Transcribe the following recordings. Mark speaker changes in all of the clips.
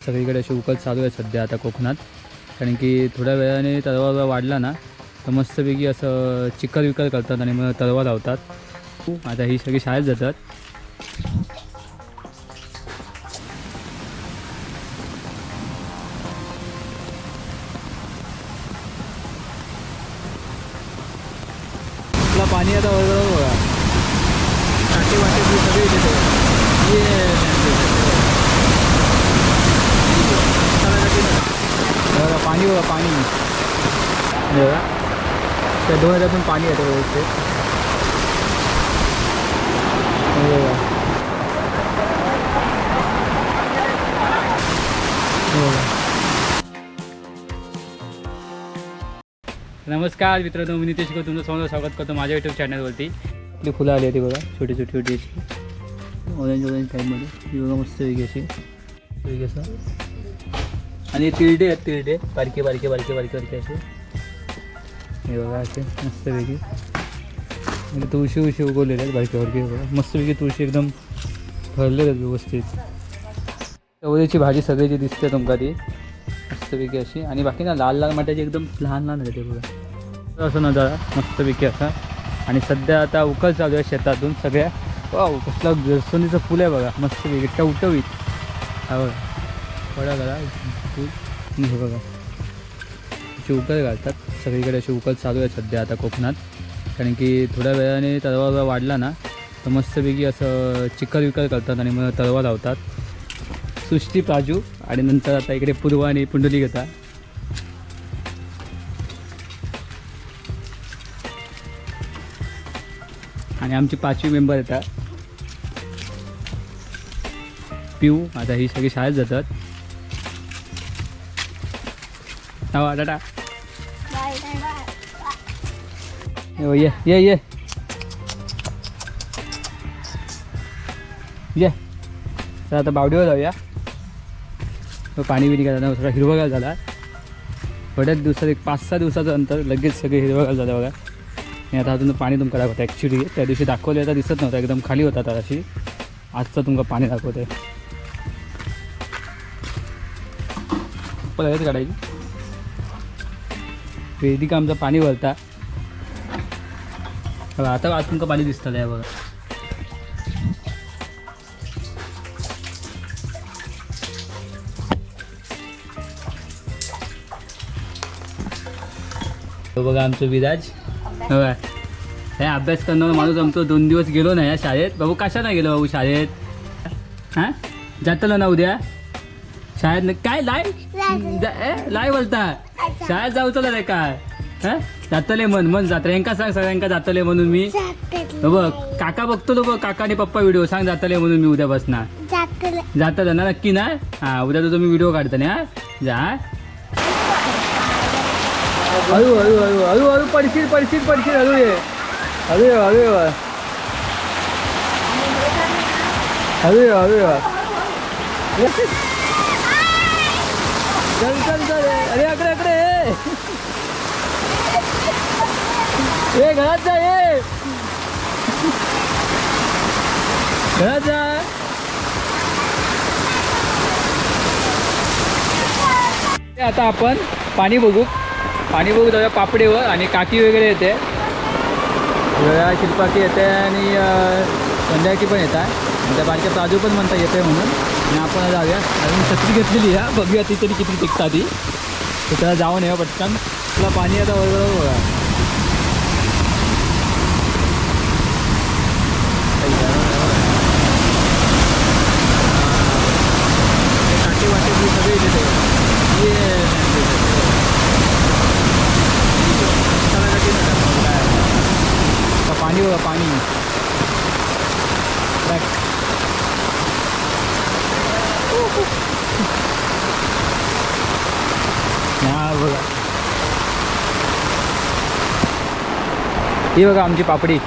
Speaker 1: सगळीकडे अशी उकल चालू आहे सध्या आता कोकणात. कारण की थोड्या वेळाने तलवार वाढला ना तर मस्तपैकी असं चिकल विकल करतात आणि मग तलवार लावतात. आता ही सगळी शाळेत जातात. आपला पाणी आता बघा. टाके वाटे सगळे तिथे ये बघा पाणी बघा पाणी. बघा. त्या दोन हजारातून पाणी येतं व्यवस्थित. नमस्कार मित्रांनो मी नितेश गो तुमचं समोर स्वागत करतो माझ्या युट्यूब चॅनलवरती आपली फुलं आली होती बघा छोटी छोटी छोटी अशी. ऑरेंज ऑरेंज टाईपमध्ये ही बघा मस्त वेगळी अशी. वेगळी असं. आणि तिरडे आहेत तिरडे. बारके बारके बारके बारके बारके असे. हे बघा असे मस्तपैकी. तुळशी उशी उगवलेले आहेत बारके बारके. बघा मस्तपैकी तुळशी एकदम भरलेले आहेत व्यवस्थित. चवळीची भाजी सगळी जी दिसते तुमका ती. मस्तपैकी अशी. आणि बाकी ना लाल लाल माट्याची एकदम लहान लहान आहे ते बघा. असं नजारा मस्तपैकी असा. आणि सध्या आता उकल चालू आहे शेतातून सगळ्या. वा कसला गरसोनीचं फुल आहे बघा मस्तपैकी. टवटवीत. हा बघा. थोडा करा खूप हे बघा. शिवकल घालतात. सगळीकडे अशी उकल चालू आहे सध्या आता कोकणात. कारण की थोड्या वेळाने तलवार वाढला ना तर मस्तपैकी असं चिखल विकल करतात आणि मग तलवार लावतात. सृष्टी प्राजू आणि नंतर आता इकडे पूर्व आणि पुंडली घेता आणि आमची पाचवी मेंबर येतात. पिऊ आता ही सगळी शाळेत जातात. हा टाटा ये ये ये ये तर आता बावडीवर जाऊया पाणी बिणी घालताना थोडा हिरवगार झाला थोड्याच दिवसात एक पाच सहा दिवसाचं अंतर लगेच सगळे हिरवगार झालं बघा आणि आता अजून पाणी तुमका दाखवतं ॲक्च्युली त्या दिवशी दाखवले आता दिसत नव्हतं एकदम खाली होता तराशी आजचं तुमका पाणी दाखवते परत काढायची वेदिका आमचं पाणी भरता बघा आता आज तुमका पाणी दिसतं आहे बघा. तो बघा आमचं विराज. हे अभ्यास करणारा माणूस आमचं दोन दिवस गेलो नाही या शाळेत. बाबू कशा नाही गेलो बाबू शाळेत? हां? जातलं ना उद्या? शाळेत काय? लाय? लाय. बोलता शाळेत जाऊचं नाही काय? हां? जातले मन मन जात यांका सांग सगळ्यांका जातले म्हणून मी. बघ काका बघतो तो बघ काका आणि पप्पा व्हिडिओ सांग जातले म्हणून मी उद्यापासून जातलं. ना नक्की ना? हा उद्या तर तुम्ही व्हिडिओ काढता ना हा? जा. हळू हळू हळू हळू हळू पडशील पडशील पडशील हळू ये हळू ये हळू ये. हळू ये हळू ये. चल चल चल. अरे ए घरात जा ये घरात जा. आता आपण पाणी बघू. पाणी बघू जाऊया पापडीवर आणि काकी वगैरे येते. वेळा शिल्पाकी येते आणि संध्याकी पण येतात त्या बारक्या प्राजू पण म्हणता येते म्हणून. आणि आपण जाऊया. अजून छत्री घेतलेली आहे. बघूया ती तरी किती टिकता ती. तर त्याला जाऊन येऊ पटकन. तुला पाणी आता बरोबर बघा टाके वाटे ते सगळे तिथे ये चला का ते नका काय. आता पाणी बघा पाणी हा बघा ही बघा आमची पापडी.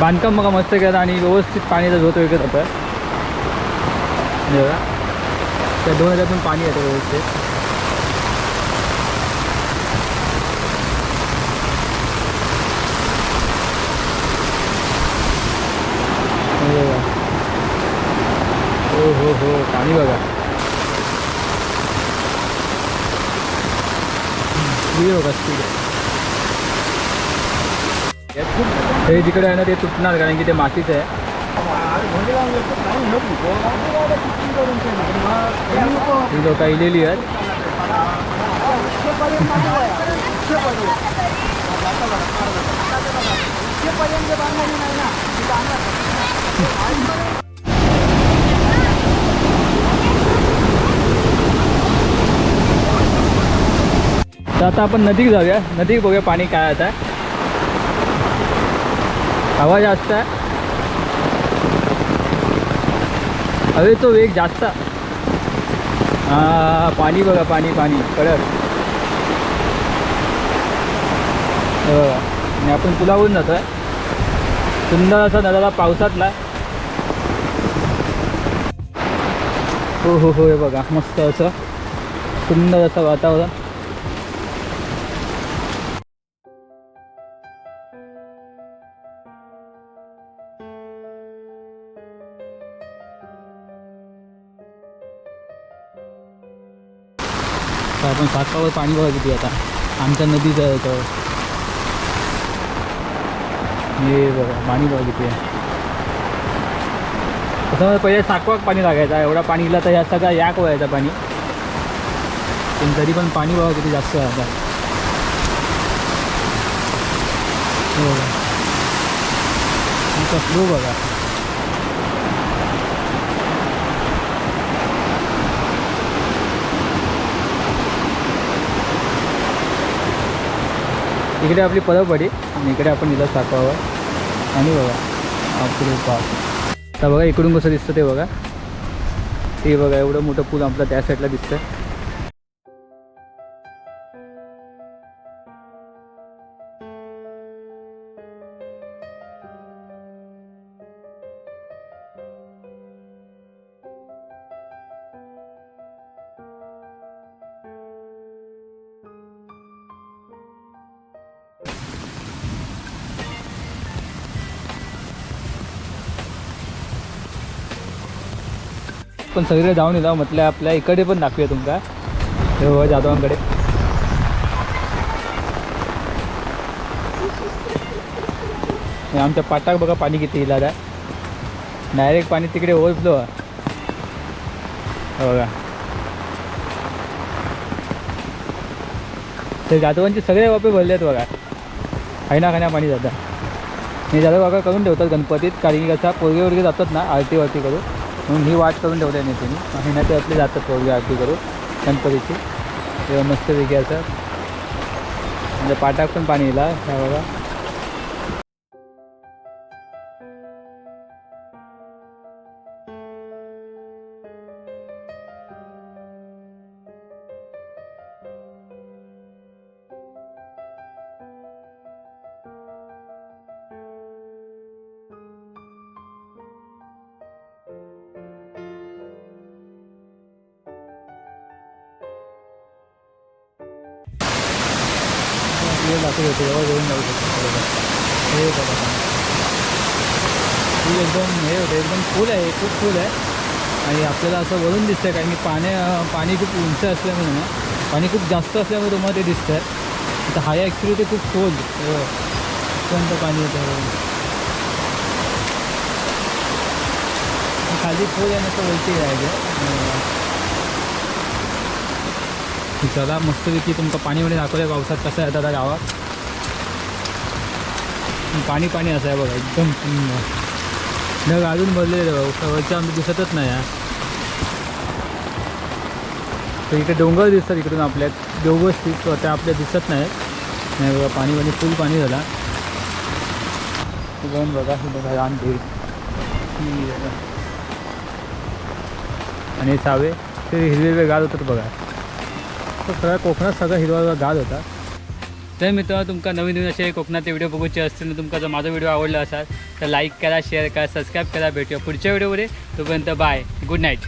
Speaker 1: बांधकाम बघा मस्त केलं आणि व्यवस्थित पाणी झोत विकत होता बघा. त्या दोन हजारातून पाणी येतं व्यवस्थित. हो हो हो पाणी बघा. बघा स्पीड हे तिकडे आहे ना ते तुटणार कारण की ते मातीच आहे. ही लोक इलेली आहेत. तर आता आपण नदीत जाऊया. नदी बघूया पाणी काय आता. हवा जास्त आहे. हवेचा वेग जास्त. पाणी बघा पाणी पाणी. कडक हो. आणि आपण पुलावरून जातो आहे सुंदर असा दादाला पावसातला. हो हो हो हे बघा. मस्त असं सुंदर असं वातावरण. तर आपण सातपावर पाणी बघा किती आता. आमच्या नदीचं आहे तर हे बघा पाणी बघा किती आहे. तसं पहिले साकवाक पाणी लागायचा एवढा पाणी गेला तर या सगळा याक व्हायचा पाणी. पण तरी पण पाणी बघा किती जास्त आहे आता. हो बघा. इतका बघा. इकडे आपली परबडी आणि इकडे आपण इथं साकावर आणि बघा आपले पाव तर बघा इकडून कसं दिसतं ते बघा. ते बघा एवढं मोठं पूल आपलं त्या साईडला दिसतं पण सगळीकडे जाऊन येतो. म्हटलं आपल्या इकडे पण दाखवूया तुमका. हे जाधवांकडे. आमच्या पाटाक बघा पाणी किती इला डायरेक्ट पाणी तिकडे ओळखलो बघा. ते जाधवांचे सगळे वापे भरले आहेत बघा. खायना खाण्या पाणी जातं. हे जाधव बघा करून ठेवतात गणपतीत कारण की कसा पोरगे वरगे जातात ना आरती वारती करून. म्हणून ही वाट करून ठेवली नाही तुम्ही महिन्यात आपले जातात पोरगी आरती करून गणपतीची. तेव्हा मस्त असं. म्हणजे पाटाक पण पाणी येला ह्या बघा. वेळ दाखवत तेव्हा घेऊन जाऊ शकतो हे बघा एकदम हे होतं एकदम फुल आहे खूप फुल आहे आणि आपल्याला असं वरून दिसतं आहे कारण की पाण्या पाणी खूप उंच असल्यामुळे ना पाणी खूप जास्त असल्यामुळे तुम्हाला ते दिसतं आहे आता हाय ॲक्च्युली ते खूप खोल कोणतं पाणी येतं खाली खोल आहे नसतं वरती जायचं चला मस्तपैकी तुमचं पाणीमध्ये दाखवलं आहे पावसात कसं आहे दादा गावात. पाणी पाणी असं आहे बघा एकदम ढग अजून भरलेले वरच्या आमचं दिसतच नाही आहे. तर इकडे डोंगर दिसतात इकडून आपल्या डोंगर त्या आपल्या दिसत नाहीत नाही बघा पाणी पाणी फुल पाणी झाला. जाऊन बघा हे बघा रान आणि सावे ते हिरवे हिरवे गाज होतात बघा. सगळ्या कोकणात सगळा हिरवा गाल होता. तर मित्रांनो तुमका नवीन नवीन असे कोकणातले व्हिडिओ बघूचे असतील तुमका जर माझा व्हिडिओ आवडला असाल तर लाईक करा शेअर करा सबस्क्राईब करा. भेटूया पुढच्या व्हिडिओमध्ये तोपर्यंत बाय गुड नाईट